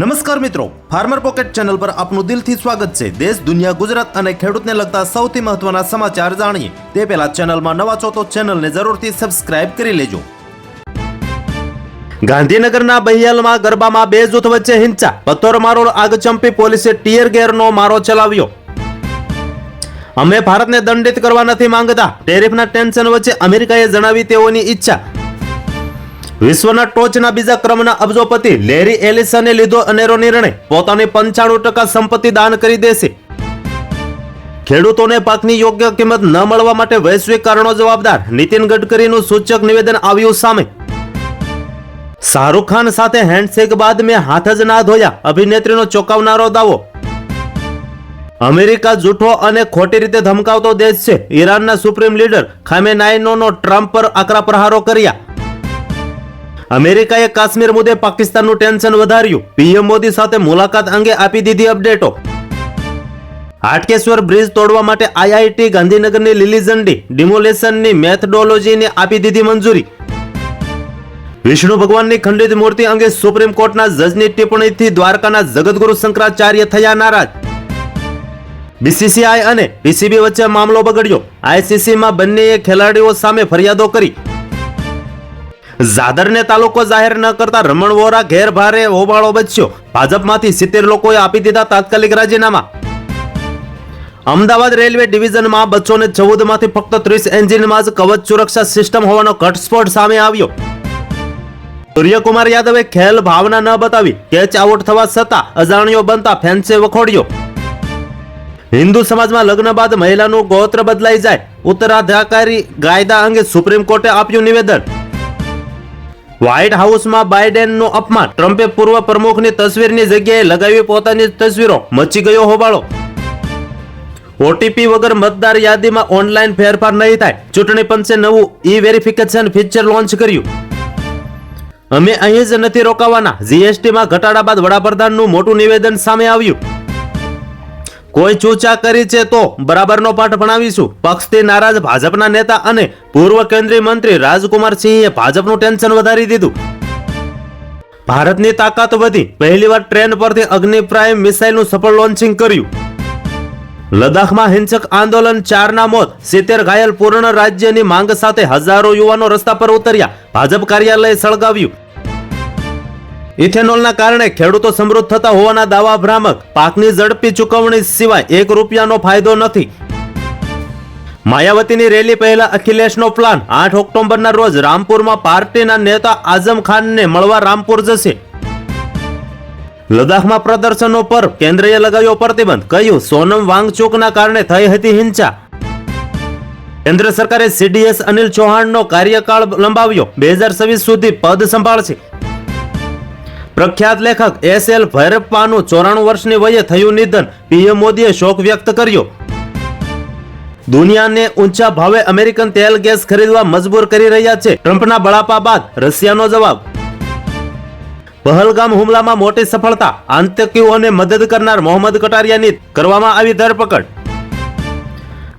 નમસ્કાર મિત્રો, farmer pocket channel પર આપનું દિલથી સ્વાગત છે. દેશ, દુનિયા, ગુજરાત અને ખેડૂતને લગતા સૌથી મહત્વના સમાચાર જાણીએ. તે પહેલા ચેનલમાં નવા છો તો ચેનલને જરૂરથી સબસ્ક્રાઇબ કરી લેજો. ગાંધીનગરના બહિયાલમાં ગરબામાં બે જૂથ વચ્ચે હિંસા. પથ્થર મારો આગચંપી પોલીસે ટીયર ગેરનો મારો ચલાવ્યો. અમે ભારતને દંડિત કરવા નથી માંગતા. ટેરિફના ટેન્શન વચ્ચે અમેરિકાએ જણાવી તેઓની ઈચ્છા. વિશ્વના ટોચના બીજા ક્રમના અબજોપતિ લેરી એલિસને લીધો અનેરો નિર્ણય. પોતાની પંચાણું ટકા સંપત્તિ દાન કરી દેશે. ખેડૂતોને પાકની યોગ્ય કિંમત ન મળવા માટે વૈશ્વિક કારણો જવાબદાર. નીતિન ગડકરીનું સૂચક નિવેદન આવ્યું સામે. શાહરૂખ ખાન સાથે હેન્ડશેક બાદ મેં હાથ જ ના ધોયા. અભિનેત્રીનો ચોંકાવનારો દાવો. અમેરિકા જૂઠો અને ખોટી રીતે ધમકાવતો દેશ છે. ઈરાનના સુપ્રીમ લીડર ખામેનાઈનો ટ્રમ્પ પર આકરા પ્રહારો કર્યા. અમેરિકાએ કાશ્મીર મુદ્દે પાકિસ્તાનનું ટેન્શન વધાર્યું. પીએમ મોદી સાથે મુલાકાત અંગે આપી દીધી અપડેટો. હાટકેશ્વર બ્રિજ તોડવા માટે આઈઆઈટી ગાંધીનગરની લીલી ઝંડી, ડિમોલેશનની મેથડોલોજીને આપી દીધી મંજૂરી. વિષ્ણુ ભગવાનની ખંડિત મૂર્તિ અંગે સુપ્રીમ કોર્ટના જજની ટિપ્પણીથી દ્વારકાના જગતગુરુ શંકરાચાર્ય થયા નારાજ. બીસીસીઆઈ અને પીસીબી વચ્ચે મામલો બગડ્યો. આઈસીસીમાં બંનેએ ખેલાડીઓ સામે ફરિયાદો કરી. ઝાદરને તાલુકો જાહેર ન કરતા રમણ વોરા ઘેર ભારે હોબાળો બચ્યો. ભાજપમાંથી સિત્તેર લોકોએ આપી દીધા તાત્કાલિક રાજીનામા. અમદાવાદ રેલવે ડિવિઝનમાં બચ્ચોને ચૌદમાંથી ફક્ત ત્રીસ એન્જિનમાં જ કવચ સુરક્ષા સિસ્ટમ હોવાનો ઘટસ્ફોટ સામે આવ્યો. સૂર્યકુમાર યાદવે ખેલ ભાવના ન બતાવી, કેચ આઉટ થવા છતાં અજાણ્યો બનતા ફેન્સે વખોડ્યો. હિન્દુ સમાજમાં લગ્ન બાદ મહિલાનું ગોત્ર બદલાઈ જાય. ઉત્તરાધિકારી કાયદા અંગે સુપ્રીમ કોર્ટે આપ્યું નિવેદન. વ્હાઇટ હાઉસમાં બાઇડેનનું અપમાન. ટ્રમ્પે પૂર્વ પ્રમુખની તસવીરની જગ્યાએ લગાવી પોતાની તસવીરો. મચી ગયો હોબાળો. ઓટીપી વગર મતદાર યાદીમાં ઓનલાઈન ફેરફાર નહીં થાય. ચૂંટણી પંચે નવું ઈ વેરિફિકેશન ફીચર લોન્ચ કર્યું. અમે અહીં જ નથી રોકાવાના. જીએસટીમાં ઘટાડા બાદ વડાપ્રધાનનું મોટું નિવેદન સામે આવ્યું. કોઈ ચૂચા કરી છે તો બરાબરનો પાઠ ભણાવીશું. પક્ષથી નારાજ ભાજપના નેતા અને પૂર્વ કેન્દ્રીય મંત્રી રાજકુમાર સિંહે ભાજપનું ટેન્શન વધારી દીધું. ભારતની તાકાત વધી. પહેલીવાર ટ્રેન પરથી અગ્નિ પ્રાઇમ મિસાઇલનું સફળ લોન્ચિંગ કર્યું. લદ્દાખમાં હિંસક આંદોલન, ચારના મોત, સિત્તેર ઘાયલ પૂર્ણ રાજ્યની માંગ સાથે હજારો યુવાનો રસ્તા પર ઉતર્યા. ભાજપ કાર્યાલય સળગાવ્યું. ઇથેનોલના કારણે ખેડૂતો સમૃદ્ધ થતા હોવાના દાવા ભ્રામક. પાકની ઝડપી ચૂકવણી સિવાય એક રૂપિયાનો ફાયદો નથી. માયાવતીની રેલી પહેલા અખિલેશનો પ્લાન આઠ ઓક્ટોબરના રોજ રામપુરમાં પાર્ટીના નેતા આઝમ ખાનને મળવા રામપુર જશે. લદ્દાખમાં પ્રદર્શનો પર કેન્દ્રએ લગાવ્યો પ્રતિબંધ. કહ્યું, સોનમ વાંગચુકના કારણે થઈ હતી હિંસા. કેન્દ્ર સરકારે સીડીએસ અનિલ ચૌહાણનો કાર્યકાળ લંબાવ્યો. બે હજાર સુધી પદ સંભાળશે. પ્રખ્યાત લેખક એસ એલ ભૈરપ્પાનું ચોરાણું વર્ષની વયે થયું નિધન. પીએમ મોદીએ શોક વ્યક્ત કર્યો. દુનિયાને ઊંચા ભાવે અમેરિકન તેલ ગેસ ખરીદવા મજબૂર કરી રહ્યા છે. ટ્રમ્પના બળાપા બાદ રશિયાનો જવાબ. પહલગામ હુમલામાં મોટી સફળતા. આતંકીઓને મદદ કરનાર મોહમ્મદ કટારિયાની કરવામાં આવી ધરપકડ.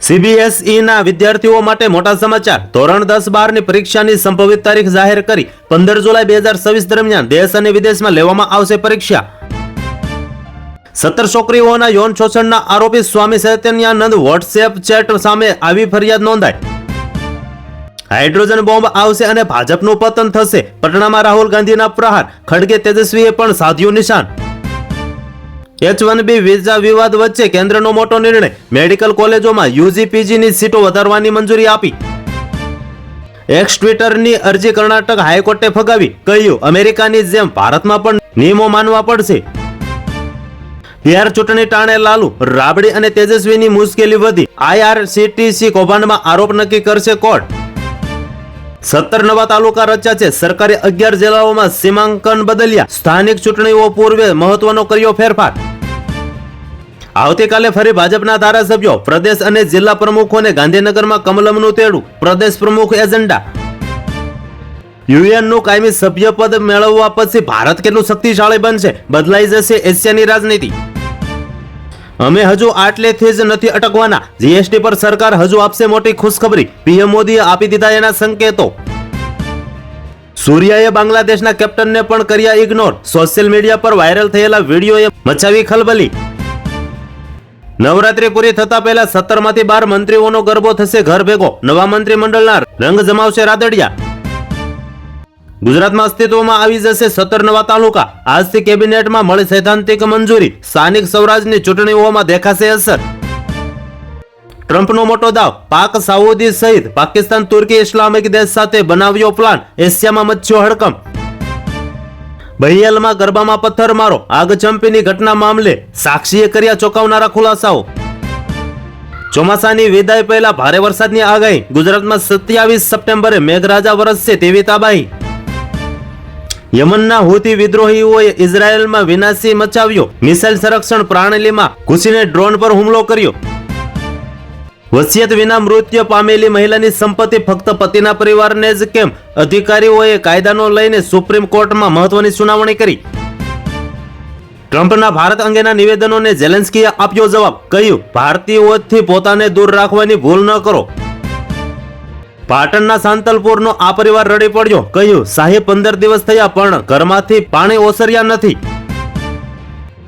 સીબીએસઈ ના વિદ્યાર્થીઓ માટે મોટા સમાચાર. ધોરણ દસ બારની પરીક્ષાની સંભવિત તારીખ જાહેર કરી પંદર જુલાઈ બે હજાર છવ્વીસ દરમિયાન દેશ અને વિદેશમાં લેવામાં આવશે પરીક્ષા. સત્તર છોકરીઓના યૌન શોષણના આરોપી સ્વામી ચૈતન્યાનંદ વોટ્સએપ ચેટ સામે આવી ફરિયાદ નોંધાઈ. હાઇડ્રોજન બોમ્બ આવશે અને ભાજપનું પતન થશે. પટનામાં રાહુલ ગાંધીના પ્રહાર. ખડગે તેજસ્વીએ પણ સાધ્યું નિશાન. એચ વન બી વિઝા વિવાદ વચ્ચે કેન્દ્રનો મોટો નિર્ણય. મેડિકલ કોલેજોમાં યુજી પીજીની સીટો વધારવાની મંજૂરી આપી. એક્સ ટ્વિટરની અરજી કર્ણાટક હાઈકોર્ટે ફગાવી. કહ્યું, અમેરિકાની જેમ ભારતમાં પણ નિયમો માનવા પડશે. બિહાર ચૂંટણી ટાણે લાલુ, રાબડી અને તેજસ્વીની મુશ્કેલી વધી. આઈઆરસીટીસી કૌભાંડમાં આરોપ નક્કી કરશે કોર્ટ. સત્તર નવા તાલુકા રચ્યા છે. સરકારે અગિયાર જિલ્લાઓમાં સીમાંકન બદલ્યા. સ્થાનિક ચૂંટણીઓ પૂર્વે મહત્વનો કર્યો ફેરફાર. આવતીકાલે ફરી ભાજપના ધારાસભ્યો, પ્રદેશ અને જિલ્લા પ્રમુખોને ગાંધીનગરમાં કમલમનું તેડું, પ્રદેશ પ્રમુખ એજન્ડા. યુએનનું કાયમી સભ્યપદ મેળવવા પછી ભારત કેટલું શક્તિશાળી બનશે, બદલાઈ જશે એશિયાની રાજનીતિ. અમે હજુ આટલેથી જ નથી અટકવાના, જીએસટી પર સરકાર હજુ આપશે મોટી ખુશખબરી, પીએમ મોદીએ આપી દીધા એના સંકેતો. સૂર્યાએ બાંગ્લાદેશના કેપ્ટનને પણ કર્યા ઇગ્નોર સોશિયલ મીડિયા પર વાયરલ થયેલા વિડીયોએ મચાવી ખલબલી. નવરાત્રી પૂરી થતા પહેલા સત્તરમાંથી બાર મંત્રીઓનો ગરબો થશે ઘર ભેગો. નવા મંત્રીમંડળના રંગ જમાવશે રાદડિયા. ગુજરાતમાં અસ્તિત્વમાં આવી જશે સત્તર નવા તાલુકા. આજથી કેબિનેટમાં મળી સૈદ્ધાંતિક મંજૂરી. સ્થાનિક સ્વરાજની ચૂંટણીઓમાં દેખાશે અસર. ટ્રમ્પનો મોટો દાવ. પાક સાઉદી સહિત પાકિસ્તાન તુર્કી ઇસ્લામિક દેશ સાથે બનાવ્યો પ્લાન એશિયામાં મચ્યો હડકંપ. બહિયાલમાં ગરબામાં પથ્થર મારો. આગચંપીની ઘટના મામલે સાક્ષીએ કર્યા ચોંકાવનારા ખુલાસાઓ. ચોમાસાની વિદાય પહેલા ભારે વરસાદની આગાહી. ગુજરાતમાં સત્યાવીસ સપ્ટેમ્બરે મેઘરાજા વરસશે તેવી તાબાહી. યમનના હુતી વિદ્રોહીઓએ ઇઝરાયેલમાં વિનાશી મચાવ્યો. મિસાઇલ સંરક્ષણ પ્રણાલીમાં ઘૂસીને ડ્રોન પર હુમલો કર્યો. વસિયત વિના મૃત્યુ પામેલી મહિલાની સંપત્તિ ફક્ત પતિના પરિવારને જ કેમ? અધિકારીઓએ કાયદાનો લઈને સુપ્રીમ કોર્ટમાં મહત્વની સુનાવણી કરી. ટ્રમ્પના ભારત અંગેના નિવેદનોને ઝેલેન્સ્કીએ આપ્યો જવાબ, કહ્યું, ભારતીયોથી પોતાને દૂર રાખવાની ભૂલ ન કરો. પાટણના સાંતલપુરનો આ પરિવાર રડી પડ્યો, કહ્યું, સાહેબ, પંદર દિવસ થયા, પણ ઘરમાંથી પાણી ઓસર્યા નથી.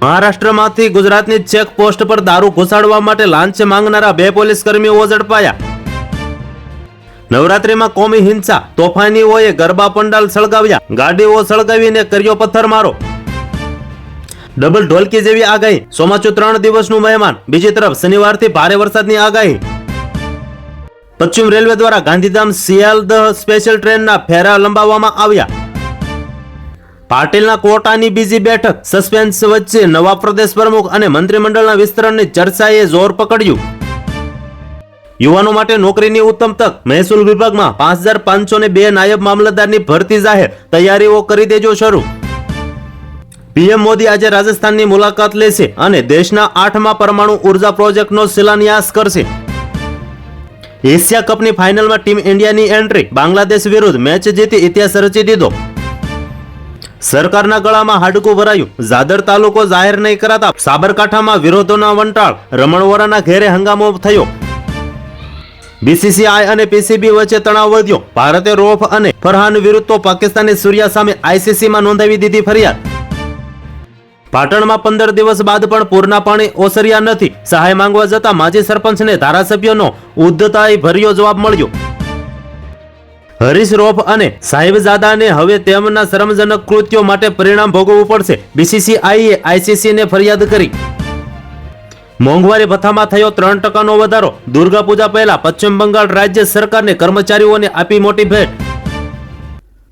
મહારાષ્ટ્રમાંથી ગુજરાતની ચેક પોસ્ટ પર દારૂ ઘુસાડવા માટે લાંચ માંગનારા બે પોલીસ કર્મીઓ ઝડપાયા. નવરાત્રીમાં કોમી હિંસા, તોફાનીઓએ ગરબા પંડાલ સળગાવ્યા. ગાડીઓ સળગાવીને કર્યો પથ્થરમારો. ડબલ ઢોલકી જેવી આગાહી. સોમાચુ ત્રણ દિવસનું મહેમાન. બીજી તરફ શનિવારથી ભારે વરસાદની આગાહી. પશ્ચિમ રેલવે દ્વારા ગાંધીધામ સિયાલદહ સ્પેશિયલ ટ્રેનના ફેરા લંબાવવામાં આવ્યા. પાટીલના કોટાની બીજી બેઠક, સસ્પેન્સ વચ્ચે નવા પ્રદેશ પ્રમુખ અને મંત્રીમંડળના વિસ્તરણની ચર્ચાએ જોર પકડ્યું. યુવાનો માટે નોકરીની ઉત્તમ તક, મહેસૂલ વિભાગમાં પાંચ હજાર પાંચસો ને બે નાયબ મામલતદારની ભરતી જાહેર, તૈયારીઓ કરી દેજો શરૂ. પીએમ મોદી આજે રાજસ્થાનની મુલાકાત લેશે અને દેશના આઠમા પરમાણુ ઊર્જા પ્રોજેક્ટનો શિલાન્યાસ કરશે. એશિયા કપની ફાઇનલમાં ટીમ ઇન્ડિયાની એન્ટ્રી, બાંગ્લાદેશ વિરુદ્ધ મેચ જીતી ઇતિહાસ રચી દીધો. સરકારના ગળામાં હાડકું ભરાયું. જાદર તાલુકો જાહેર નહીં કરાતા સાબરકાંઠામાં વિરોધોના વંટાળ. રમણવોરાના ઘેરે હંગામો થયો. બીસીસીઆઈ અને પીસીબી વચ્ચે તણાવ વધ્યો. ભારતે રોફ અને ફરહાન વિરુદ્ધ તો પાકિસ્તાની સૂર્યા સામે આઈસીસીમાં નોંધાવી દીધી ફરિયાદ. પાટણમાં પંદર દિવસ બાદ પણ પૂરના પાણી ઓસર્યા નથી. સહાય માંગવા જતા માજી સરપંચને ધારાસભ્યનો ઉદ્ધતાએ ભર્યો જવાબ મળ્યો. હરીશ રોફ અને સાહેબજાદાને હવે તેમના શરમજનક કૃત્યો માટે પરિણામ ભોગવવું પડશે. બીસીસીઆઈએ આઈસીસીને ફરિયાદ કરી. મોંઘવારી ભથ્થામાં થયો ત્રણ ટકાનો વધારો. દુર્ગા પૂજા પહેલા પશ્ચિમ બંગાળ રાજ્ય સરકારને કર્મચારીઓને આપી મોટી ભેટ.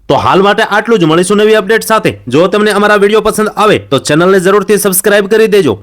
તો હાલ માટે આટલું જ. મળીશું નવી અપડેટ સાથે. જો તમને અમારા વીડિયો પસંદ આવે તો ચેનલને જરૂરથી સબસ્ક્રાઇબ કરી દેજો.